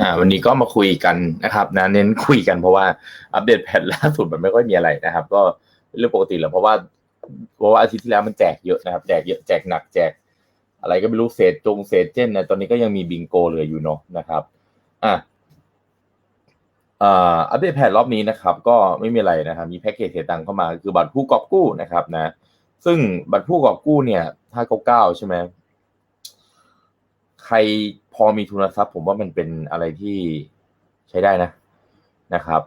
อ่าวันนี้ก็มาคุยกันนะครับนะเน้นคุยกันเพราะว่าอัปเดตแพทล่าสุดมันไม่ค่อยมีอะไรนะครับ ก็เรื่องปกติแหละเพราะว่าเพราะว่าอาทิตย์ที่แล้วมันแจกเยอะนะครับแจกเยอะแจกหนักแจก อะไรก็ไม่รู้เศษจงเศษเช่นนะตอนนี้ก็ยังมีบิงโกเหลืออยู่เนาะนะครับอะอ่าอัปเดตแพทรอบนี้นะครับ ก็ไม่มีอะไรนะครับ มีแพ็กเกจเสียตังเข้ามาคือบัตรผู้กอบกู้นะครับนะ ซึ่งบัตรผู้กอบกู้เนี่ยถ้าเก้าเก้าใช่ไหมใคร พอมีทุนทรัพย์ ผมว่ามันเป็นอะไรที่ใช้ได้นะนะครับ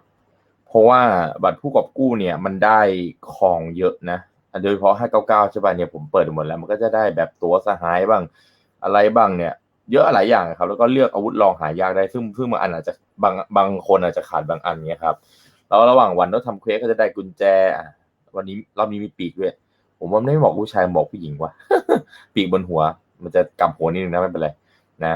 เพราะว่าบัตรผู้กอบกู้เนี่ยมันได้ของเยอะนะโดยเฉพาะห้าเก้าเก้าใช่ป่ะเนี่ยผมเปิดหมดแล้วมันก็จะได้แบบตัวสหายบ้างอะไรบ้างเนี่ย เยอะหลายอย่างครับ แล้วก็เลือกอาวุธลองหายากได้ซึ่งซึ่งบางอันอาจจะบางบางคนอาจจะขาดบางอันเนี่ยครับแล้วระหว่างวันต้องทำเควสก็จะได้กุญแจวันนี้เรามีมีปีกด้วยผมว่าไม่บอกผู้ชายบอกผู้หญิงว่ะปีกบนหัว มันจะกำหัวนิดนึงนะไม่เป็นไรนะ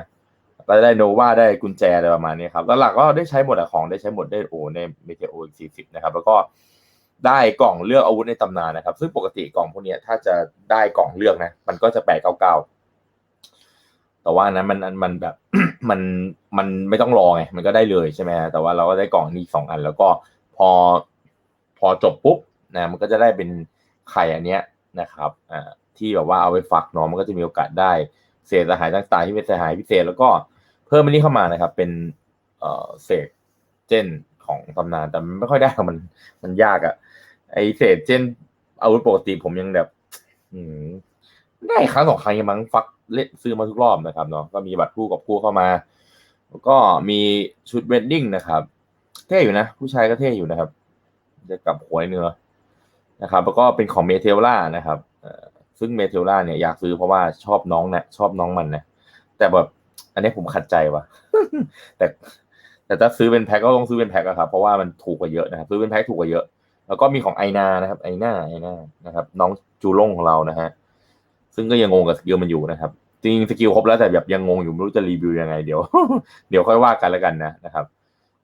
ก็ได้โนวาได้กุญแจอะไรประมาณนี้ครับแล้วหลักก็ได้ใช้หมดอะของได้ใช้หมดได้โอในเมเทโอสี่สิบนะครับ แล้วก็ได้กล่องเลือกอาวุธในตำนานนะครับ ซึ่งปกติกล่องพวกนี้ถ้าจะได้กล่องเลือกนะ มันก็จะแปดเก้าเก้าแต่ว่านั้นมันมันแบบมันมันไม่ต้องรอไงมันก็ได้เลยใช่ไหมแต่ว่าเราก็ได้กล่องนี้สองอัน แล้วก็พอพอจบปุ๊บนะมันก็จะได้เป็นไข่อันเนี้ยนะครับอ่าที่แบบว่าเอาไปฝักเนาะมันก็จะมีโอกาสได้เศษสหายต่างๆที่เป็นสหายพิเศษแล้วก็ เพิ่มอันนี้เข้ามานะครับ เป็นเอ่อเศษเจนของตำนานแต่ไม่ค่อยได้มันมันยากอะไอเศษเจนอาวุธปกติผมยังแบบ อืมได้ครั้งสองครั้งยังมั้งฟักเล่นซื้อมาทุกรอบนะครับเนาะก็มีบัตรคู่กับคู่เข้ามา แล้วก็มีชุดเวดดิ้งนะครับเท่อยู่นะ ผู้ชายก็เท่อยู่นะครับ จะกลับหัวเนื้อนะครับ แล้วก็เป็นของเมเทลล่านะครับซึ่งเมเทลล่าเนี่ยอยากซื้อเพราะว่าชอบน้องนะชอบน้องมันนะแต่แบบ อันนี้ผมขัดใจว่ะ แต่ แต่ถ้าซื้อเป็นแพ็คก็ต้องซื้อเป็นแพ็คอะครับ เพราะว่ามันถูกกว่าเยอะนะครับ ซื้อเป็นแพ็คถูกกว่าเยอะ แล้วก็มีของไอนานะครับไอนาไอนานะครับ น้องจูล่งของเรานะฮะ ซึ่งก็ยังงงกับสกิลมันอยู่นะครับจริงสกิลครบแล้วแต่แบบยังงงอยู่ไม่รู้จะรีวิวยังไงเดี๋ยว เดี๋ยวค่อยว่ากันแล้วกันนะนะครับ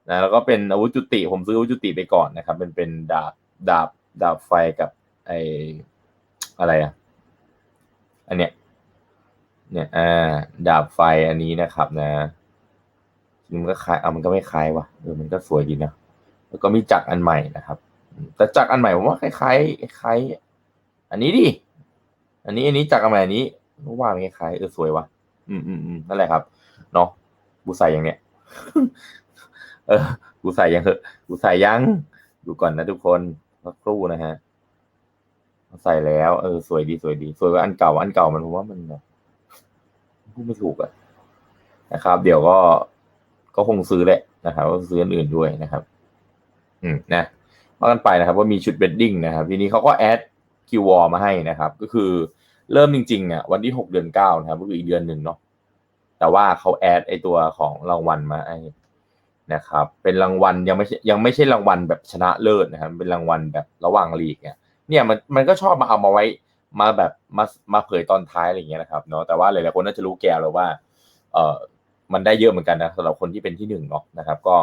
นะแล้วก็เป็นอาวุธจุติผมซื้ออาวุธจุติไปก่อนนะครับเป็นเป็นดาบดาบดาบไฟกับไออะไรอะอันเนี้ย เนี่ยอ่าดาบไฟอันนี้นะครับนะมันก็คล้ายเอามันก็ไม่คล้ายว่ะเออมันก็สวยดีนะแล้วก็มีจักรอันใหม่นะครับ แต่จักรอันใหม่ผมว่าคล้ายๆคล้ายอันนี้ดิอันนี้อันนี้จักรอันใหม่อันนี้ว่าไม่คล้ายเออสวยว่ะอืมอืมอืมนั่นแหละครับเนาะกูใส่อย่างเนี้ยเออกูใส่ยังเหอะกูใส่ยังดูก่อนนะทุกคนสักครู่นะฮะใส่แล้ว เออ สวยดีสวยดี สวยกว่าอันเก่าอันเก่ามันผมว่ามันแบบ พูดไม่ถูกอะนะครับ เดี๋ยวก็ก็คงซื้อแหละนะครับก็ซื้ออื่นด้วยนะครับ อืมนะว่ากันไปนะครับว่ามีชุดเบดดิ้งนะครับ ทีนี้เขาก็แอดคิววอมาให้นะครับ ก็คือเริ่มจริงๆอะวันที่หกเดือนเก้านะครับ ก็คืออีกเดือนหนึ่งเนาะแต่ว่าเขาแอดไอตัวของรางวัลมาไอ้นะครับ เป็นรางวัลยังไม่ใช่ยังไม่ใช่รางวัลแบบชนะเลิศนะครับ เป็นรางวัลแบบระหว่างลีกเนี่ย เนี่ยมันมันก็ชอบมาเอามาไว้ มาแบบมามาเผยตอนท้ายอะไรเงี้ยนะครับเนาะแต่ว่าหลายๆคนน่าจะรู้แกวแล้วว่า เออมันได้เยอะเหมือนกันนะสำหรับคนที่เป็นที่หนึ่งเนาะนะครับ ก็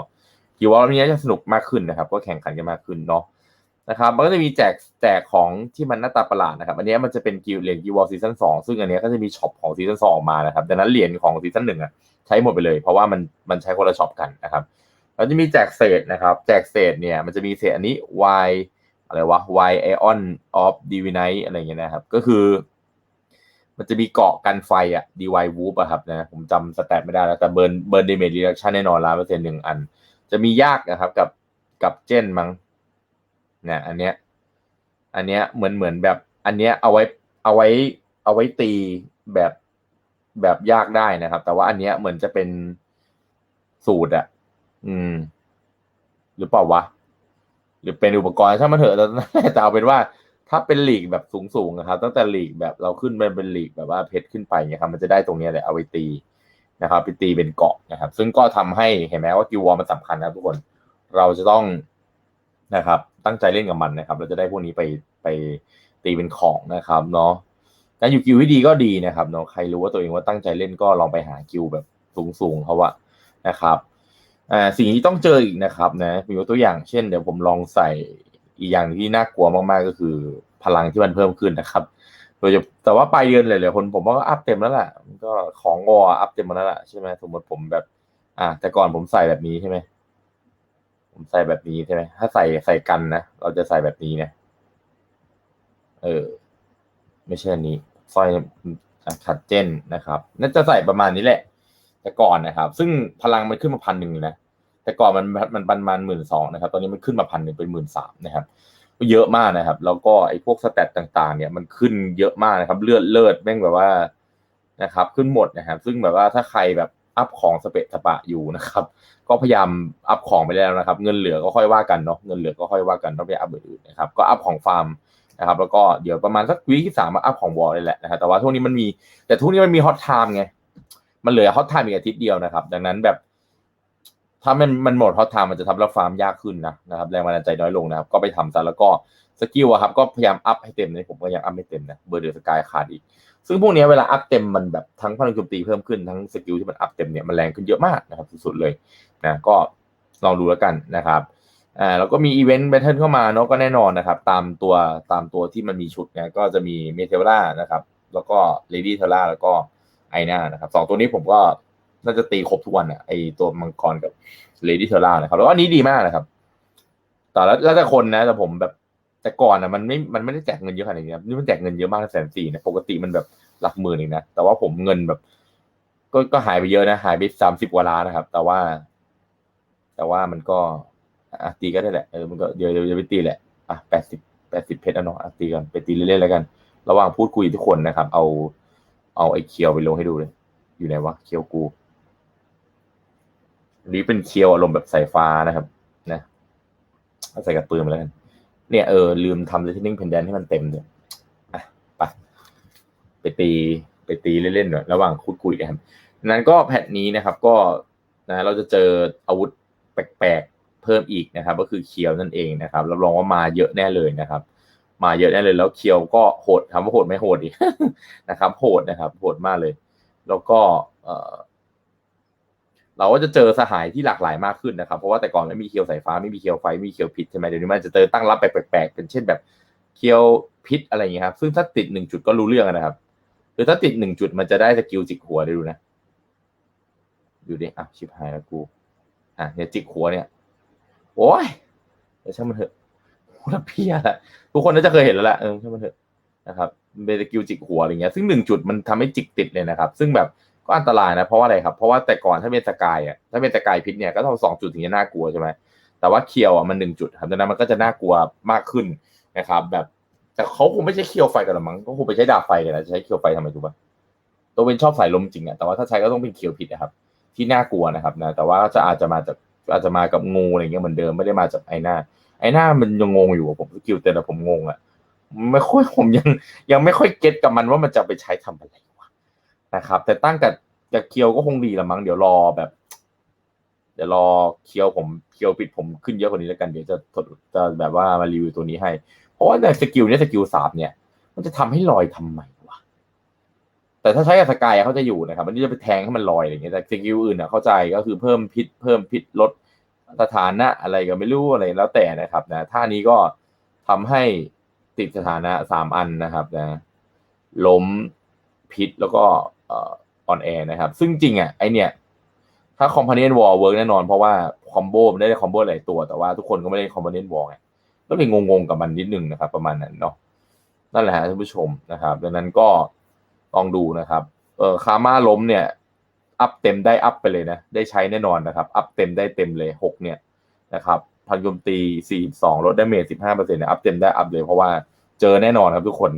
คิดว่าวันนี้จะสนุกมากขึ้นนะครับ ก็แข่งขันกันมากขึ้นเนาะนะครับมันก็จะมีแจกแจกของที่มันหน้าตาประหลาดนะครับ อันนี้มันจะเป็นกิลเหรียญกิวอลซีซั่นสองซึ่งอันนี้ก็จะมีช็อปของซีซั่นสองออกมานะครับดังนั้นเหรียญของซีซั่นหนึ่งอะใช้หมดไปเลย เพราะว่ามันมันใช้คนละช็อปกันนะครับแล้วจะมีแจกเศษนะครับ แจกเศษเนี่ยมันจะมีเศษอันนี้ Y อะไรวะ Y Ion of Divinite อะไรเงี้ยนะครับ ก็คือ มันจะมีเกาะกันไฟอะ DY Whoop อะครับนะผมจำสแตทไม่ได้แล้ว แต่เบิร์นเบิร์นเดเมจรีดักชันแน่นอนล้านเปอร์เซ็นต์หนึ่งอัน จะมียากนะครับกับกับเจนมั้งเนี่ยอันเนี้ย อันเนี้ยเหมือนเหมือนแบบ อันเนี้ยเอาไว้เอาไว้เอาไว้ตีแบบแบบยากได้นะครับ แต่ว่าอันเนี้ยเหมือนจะเป็นสูตรอะอืม หรือเปล่าวะ หรือเป็นอุปกรณ์ถ้ามันเถอะแต่เอาเป็นว่าถ้าเป็นหลีกแบบสูงๆนะครับตั้งแต่หลีกแบบเราขึ้นเป็นเป็นหลีกแบบว่าเพชรขึ้นไปเนี่ยครับมันจะได้ตรงนี้แหละเอาไปตีนะครับไปตีเป็นเกาะนะครับ ซึ่งก็ทำให้เห็นไหมว่ากิววอลมันสำคัญนะทุกคนเราจะต้องนะครับ ตั้งใจเล่นกับมันนะครับ เราจะได้พวกนี้ไปไปตีเป็นของนะครับเนาะการอยู่กิวที่ดีก็ดีนะครับเนาะใครรู้ว่าตัวเองว่าตั้งใจเล่นก็ลองไปหากิวแบบสูงๆเขาว่านะครับ อ่าสิ่งที่ต้องเจออีกนะครับนะมีตัวอย่างเช่นเดี๋ยวผมลองใส่อีกอย่างที่น่ากลัวมากๆก็คือพลังที่มันเพิ่มขึ้นนะครับโดยแต่ว่าปลายเดือนหลายๆคนผมว่าก็อัพเต็มแล้วแหละก็ของงออัพเต็มมาแล้วแหละใช่ไหมสมมติผมแบบ อ่า แต่ก่อนผมใส่แบบนี้ใช่ไหมผมใส่แบบนี้ใช่ไหมถ้าใส่ใส่กันนะเราจะใส่แบบนี้นะเออ ไม่ใช่อันนี้สร้อยขัดเจนนะครับน่าจะใส่ประมาณนี้แหละ แต่ก่อนนะครับ ซึ่งพลังมันขึ้นมาพันหนึ่งนะแต่ก่อนมันมันประมาณหมื่นสองนะครับ ตอนนี้มันขึ้นมาพันหนึ่งเป็นหมื่นสามนะครับเยอะมากนะครับ แล้วก็ไอ้พวกสแตตต่างๆ เนี่ยมันขึ้นเยอะมากนะครับ เลือดเลือดแม่งแบบว่านะครับ ขึ้นหมดนะครับ ซึ่งแบบว่าถ้าใครแบบอัพของสเปะสปะอยู่นะครับ ก็พยายามอัพของไปแล้วนะครับ เงินเหลือก็ค่อยว่ากันเนาะเงินเหลือก็ค่อยว่ากันต้องไปอัพอื่นๆนะครับ ก็อัพของฟาร์มนะครับ แล้วก็เดี๋ยวประมาณสักวีคที่สามมาอัพของวอลเลยแหละนะครับแต่ว่าทุกนี้มันมีแต่ทุกนี้มันมีฮอตไทม์ไง มันเหลือฮอตไทม์อีกอาทิตย์เดียวนะครับ ดังนั้นแบบ ถ้ามันมันหมดฮอตไทม์มันจะทำแล้วฟาร์มยากขึ้นนะนะครับแรงบันดาลใจน้อยลงนะครับ ก็ไปทำซะแล้วก็สกิลอะครับ ก็พยายามอัพให้เต็มเลยผมก็ยังอัพไม่เต็มนะเบอร์เดอร์สกายขาดอีก ซึ่งพวกนี้เวลาอัพเต็มมันแบบทั้งพลังโจมตีเพิ่มขึ้นทั้งสกิลที่มันอัพเต็มเนี่ยมันแรงขึ้นเยอะมากนะครับสุดๆเลยนะก็ลองดูแล้วกันนะครับอ่าแล้วก็มีอีเวนต์แบทเทิลเข้ามาเนาะก็แน่นอนนะครับ ตามตัวตามตัวที่มันมีชุดเนี่ยก็จะมีเมเทล่านะครับ แล้วก็เลดี้เทล่าแล้วก็ ไอหน้านะครับสองตัวนี้ผมก็น่าจะตีครบทุกวันอะไอตัวมังกรกับเลดี้เทล่านะครับแล้วอันนี้ดีมากนะครับแต่แล้วแล้วแต่คนนะแต่ผมแบบแต่ก่อนอะมันไม่มันไม่ได้แจกเงินเยอะขนาดนี้นี่มันแจกเงินเยอะมากแสนสี่นะปกติมันแบบหลักหมื่นเองนะแต่ว่าผมเงินแบบ ก็ก็หายไปเยอะนะหายไปสามสิบกว่าล้านนะครับ แต่ว่า แต่ว่ามันก็อะตีก็ได้แหละเออมันก็เดี๋ยวเดี๋ยวจะไปตีแหละอะแปดสิบแปดสิบเพชรอะเนาะอะตีกันไปตีเล่นๆแล้วกัน ระหว่างพูดคุยทุกคนนะครับ เอา เอาไอ้เคียวไปลงให้ดูเลย อยู่ไหนวะเคียวกูนี่เป็นเคียวอารมณ์แบบสายฟ้านะครับ นะเอาใส่กับปืนมาแล้วกัน เนี่ยเออลืมทำ lightning pendant ให้มันเต็มเลยอะไปไปตีไปตีเล่นๆหน่อยระหว่างพูดคุยนะครับนั้นก็แพทนี้นะครับ ก็นะเราจะเจออาวุธแปลกๆเพิ่มอีกนะครับ ก็คือเคียวนั่นเองนะครับรับรองว่ามาเยอะแน่เลยนะครับ มาเยอะแน่เลย แล้วเคียวก็โหดทำว่าโหดไม่โหดอีกนะครับ โหดนะครับ โหดมากเลย แล้วก็เราก็จะเจอสหายที่หลากหลายมากขึ้นนะครับ เพราะว่าแต่ก่อนไม่มีเคียวสายฟ้าไม่มีเคียวไฟไม่มีเคียวพิษใช่ไหมเดี๋ยวนี้มันจะเจอตั้งรับแปลกๆเป็นเช่นแบบเคียวพิษอะไรอย่างเงี้ยครับ ซึ่งถ้าติดหนึ่งจุดก็รู้เรื่องนะครับคือถ้าติดหนึ่งจุดมันจะได้สกิลจิกหัวได้ดูนะ ดูดิ อะ ชิบหายแล้วกู อะเนี่ยจิกหัวเนี่ย โอ้ยเดี๋ยวช่างมันเถอะ โคตรเพี้ยแหละทุกคนน่าจะเคยเห็นแล้วแหละเออช่างมันเถอะนะครับเป็นสกิลจิกหัวอะไรเงี้ยซึ่งหนึ่งจุดมันทำให้จิกติดเลยนะครับ ซึ่งแบบก็อันตรายนะ เพราะว่าอะไรครับ เพราะว่าแต่ก่อนถ้าเป็นสกายอะถ้าเป็นสกายพิษเนี่ยก็ต้องสองจุดถึงจะน่ากลัวใช่ไหมแต่ว่าเคียวอะมันหนึ่งจุดครับดังนั้นมันก็จะน่ากลัวมากขึ้นนะครับ แบบแต่เขาคงไม่ใช่เคียวไฟกันหรอกมั้งก็คงไปใช้ดาบไฟกันนะจะใช้เคียวไฟทำไมถูกปะตัวเป็นชอบสายลมจริงอะแต่ว่าถ้าใช้ก็ต้องเป็นเคียวพิษนะครับ ที่น่ากลัวนะครับนะแต่ว่าจะอาจจะมาจากอาจจะมากับงูอะไรเงี้ยเหมือนเดิมไม่ได้มาจากไอหน้า ไอหน้ามันยังงงอยู่ผมสกิลแต่ละผมงงอะไม่ค่อยผมยังยังไม่ค่อยเก็ตกับมันว่ามันจะไปใช้ทำอะไรวะนะครับ แต่ตั้งแต่จากเคียวก็คงดีละมั้งเดี๋ยวรอแบบ เดี๋ยวรอเคียวผมเคียวปิดผมขึ้นเยอะกว่านี้แล้วกันเดี๋ยวจะจะแบบว่ามารีวิวตัวนี้ให้ เพราะว่าในสกิลเนี้ยสกิลสามเนี่ย มันจะทำให้ลอยทำไมวะแต่ถ้าใช้กับสกายเขาจะอยู่นะครับอันนี้จะไปแทงให้มันลอยอะไรอย่างเงี้ยแต่สกิลอื่นอะเข้าใจก็คือเพิ่มพิษเพิ่มพิษลด สถานะอะไรก็ไม่รู้อะไรแล้วแต่นะครับนะท่านี้ก็ทำให้ติดสถานะสามอันนะครับนะล้มพิษแล้วก็อ่อนแอนะครับ ซึ่งจริงอะไอเนี่ยถ้าคอมพานีนวอลเวิร์กแน่นอน เพราะว่าคอมโบมันได้คอมโบหลายตัวแต่ว่าทุกคนก็ไม่ได้คอมพานีนวอลไงก็เลยงงๆกับมันนิดนึงนะครับ ประมาณนั้นเนาะนั่นแหละฮะท่านผู้ชมนะครับ ดังนั้นก็ลองดูนะครับ เออคาม่าล้มเนี่ย อัพเต็มได้อัพไปเลยนะ ได้ใช้แน่นอนนะครับ อัพเต็มได้เต็มเลยหกเนี่ยนะครับพันยมตีสี่สองลดไดาเมจสิบห้าเปอร์เซ็นต์เนี่ยอัพเต็มได้อัพเลยเพราะว่าเจอแน่นอนครับทุกคน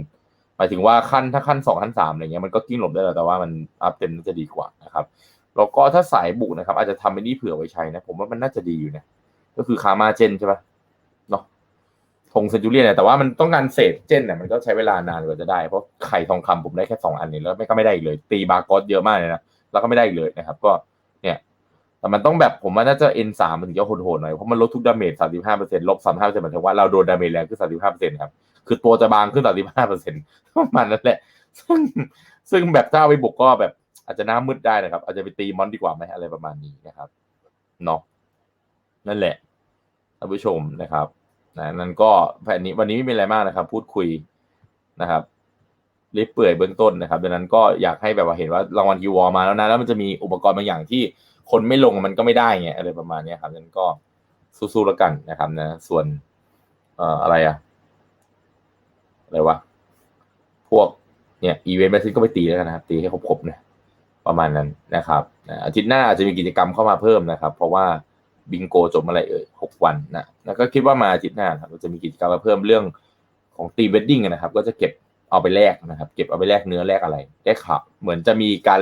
หมายถึงว่าขั้นถ้าขั้นสองขั้นสามอะไรเงี้ยมันก็กิ้งหลบได้แล้วแต่ว่ามันอัพเต็มน่าจะดีกว่านะครับแล้วก็ถ้าสายบุกนะครับ อาจจะทำไปนี่เผื่อไว้ใช้นะ ผมว่ามันน่าจะดีอยู่นะก็คือคามาเจนใช่ปะเนาะธงเซนจูเรียนเนี่ยแต่ว่ามันต้องการเศษเจนเนี่ยมันก็ใช้เวลานานกว่าจะได้เพราะไข่ทองคำผมได้แค่สองอันนี้แล้วไม่ก็ไม่ได้อีกเลย ตีบาร์กอสเยอะมากเลยนะ แล้วก็ไม่ได้อีกเลยนะครับ ก็เนี่ยแต่มันต้องแบบผมว่าน่าจะ N สามมันถึงจะโหดๆหน่อยเพราะมันลดทุกดาเมจสามสิบห้าเปอร์เซ็นต์ลบสามห้าเปอร์เซ็นต์หมายถึงว่าเราโดนดาเมจแรงขึ้นสามสิบห้าเปอร์เซ็นต์ครับคือตัวจะบางขึ้นสามสิบห้าเปอร์เซ็นต์ประมาณนั้นแหละ ซึ่งซึ่งแบบถ้าเอาไปบุกก็แบบอาจจะหน้ามืดได้นะครับ อาจจะไปตีมอนดีกว่าไหมอะไรประมาณนี้นะครับเนาะนั่นแหละท่านผู้ชมนะครับนะนั่นก็แผนนี้วันนี้ไม่มีอะไรมากนะครับ พูดคุยนะครับ ล็บเปื่อยเบื้องต้นนะครับดังนั้นก็อยากให้แบบว่าเห็นว่ารางวัลคิววอมาแล้วนะแล้วมันจะมีอุปกรณ์บางอย่างที่คนไม่ลงมันก็ไม่ได้ไงอะไรประมาณนี้ครับดังนั้นก็สู้ๆแล้วกันนะครับนะ ส่วนเอ่ออะไรอะอะไรวะพวกเนี่ยอีเวนต์แมซิก็ไปตีแล้วกันนะครับตีให้ครบๆนะประมาณนั้นนะครับอาทิตย์หน้าอาจจะมีกิจกรรมเข้ามาเพิ่มนะครับ เพราะว่าบิงโกจบมื่อไรเอ่ยหกวันนะแล้วก็คิดว่ามาอาทิตย์หน้าครับจะมีกิจกรรมมาเพิ่มเรื่องของตีเวดดิ้งนะครับ ก็จะเก็บ เอาไปแลกนะครับ เก็บเอาไปแลกเนื้อแลกอะไรได้ข่าวเหมือนจะมีการ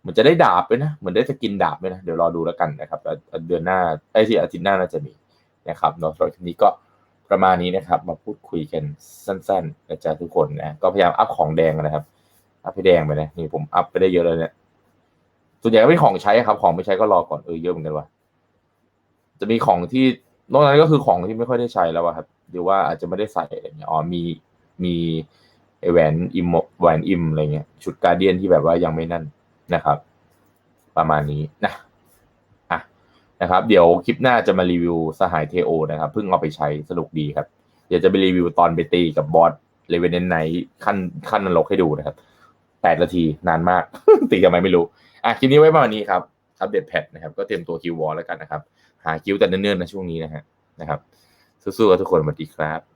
เหมือนจะได้ดาบด้วยนะเหมือนได้สกินดาบด้วยนะเดี๋ยวรอดูแล้วกันนะครับเดือนหน้าไอ้ที่อาทิตย์หน้าน่าจะมีนะครับเนาะสำหรับทีนี้ก็ประมาณนี้นะครับ มาพูดคุยกันสั้นๆนะจ๊ะทุกคนนะก็พยายามอัพของแดงนะครับอัพให้แดงไปนะนี่ผมอัพไปได้เยอะเลยเนี่ยส่วนใหญ่ก็เป็นของใช้ครับของไม่ใช้ก็รอก่อนเออเยอะเหมือนกันว่ะจะมีของที่นอกนั้นก็คือของที่ไม่ค่อยได้ใช้แล้วอะครับหรือว่าอาจจะไม่ได้ใส่อะไรเงี้ยอ๋อมีมี ไอแหวนอิมแหวนอิมอะไรเงี้ยชุดการเดียนที่แบบว่ายังไม่นั่นนะครับ ประมาณนี้นะอะนะครับ เดี๋ยวคลิปหน้าจะมารีวิวสหายเทโอนะครับเพิ่งเอาไปใช้สนุกดีครับเดี๋ยวจะไปรีวิวตอนไปตีกับบอสเลเวนเนนไนขั้นขั้นนรกให้ดูนะครับแปดนาทีนานมาก ตีทำไมไม่รู้อะคลิปนี้ไว้ประมาณนี้ครับอัปเดตแพทนะครับ ก็เตรียมตัวคิววอลแล้วกันนะครับ หาคิวแต่เนิ่นๆนะช่วงนี้นะฮะนะครับสู้ๆกับทุกคนสวัสดีครับ